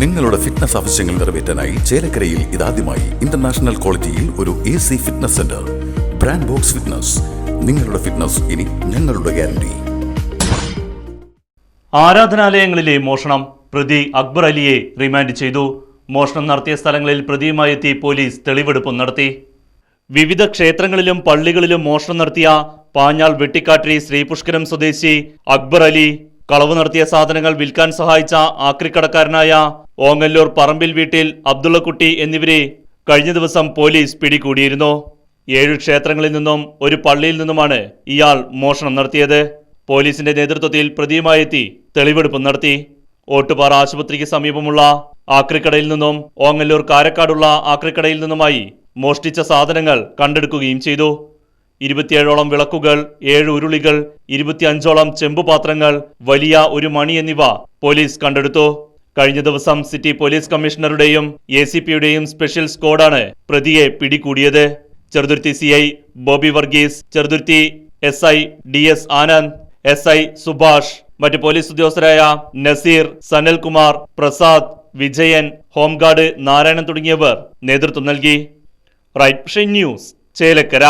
നിങ്ങളുടെ ഫിറ്റ്നസ് ആവശ്യങ്ങൾ നിറവേറ്റാനായി ചേലക്കരയിൽ ഇതാദ്യമായി ഇന്റർനാഷണൽ ക്വാളിറ്റിയിൽ ഒരു A C fitness centre brand box fitness നിങ്ങളുടെ ഫിറ്റ്നസ് ഇനി ഞങ്ങളുടെ ഗ്യാരണ്ടി ആരാധനാലയങ്ങളിലെ മോഷണം പ്രതി അക്ബർ അലിയെ റിമാൻഡ് ചെയ്തു. മോഷണം നടത്തിയ സ്ഥലങ്ങളിൽ പ്രതിയുമായി എത്തി പോലീസ് തെളിവെടുപ്പും നടത്തി. വിവിധ ക്ഷേത്രങ്ങളിലും പള്ളികളിലും മോഷണം നടത്തിയ പാഞ്ഞാൾ വെട്ടിക്കാട്ടിരി ശ്രീപുഷ്കരം സ്വദേശി അക്ബർ അലി കളവ് നടത്തിയ സാധനങ്ങൾ വിൽക്കാൻ സഹായിച്ച ആക്രിക്കടക്കാരനായ ഓങ്ങല്ലൂർ പറമ്പിൽ വീട്ടിൽ അബ്ദുള്ളക്കുട്ടി എന്നിവരെ കഴിഞ്ഞ ദിവസം പോലീസ് പിടികൂടിയിരുന്നു. ഏഴ് ക്ഷേത്രങ്ങളിൽ നിന്നും ഒരു പള്ളിയിൽ നിന്നുമാണ് ഇയാൾ മോഷണം നടത്തിയത്. പോലീസിന്റെ നേതൃത്വത്തിൽ പ്രതിയുമായി എത്തി തെളിവെടുപ്പ് നടത്തി. ഓട്ടുപാറ ആശുപത്രിക്ക് സമീപമുള്ള ആക്രിക്കടയിൽ നിന്നും ഓങ്ങല്ലൂർ കാരക്കാടുള്ള ആക്രിക്കടയിൽ നിന്നുമായി മോഷ്ടിച്ച സാധനങ്ങൾ കണ്ടെടുക്കുകയും ചെയ്തു. ഇരുപത്തിയേഴോളം വിളക്കുകൾ ഏഴ് ഉരുളികൾ ഇരുപത്തിയഞ്ചോളം ചെമ്പുപാത്രങ്ങൾ വലിയ ഒരു മണി എന്നിവ പോലീസ് കണ്ടെടുത്തു. കഴിഞ്ഞ ദിവസം സിറ്റി പോലീസ് കമ്മീഷണറുടെയും എ സി പിയുടെയും സ്പെഷ്യൽ സ്ക്വാഡാണ് പ്രതിയെ പിടികൂടിയത്. Cheruthuruthy C I Boby Varghese Cheruthuruthy S I D S Anand S I Subhash മറ്റ് പോലീസ് ഉദ്യോഗസ്ഥരായ നസീർ സനൽകുമാർ പ്രസാദ് വിജയൻ ഹോംഗാർഡ് നാരായണൻ തുടങ്ങിയവർ നേതൃത്വം നൽകി. Right news Chelakkara.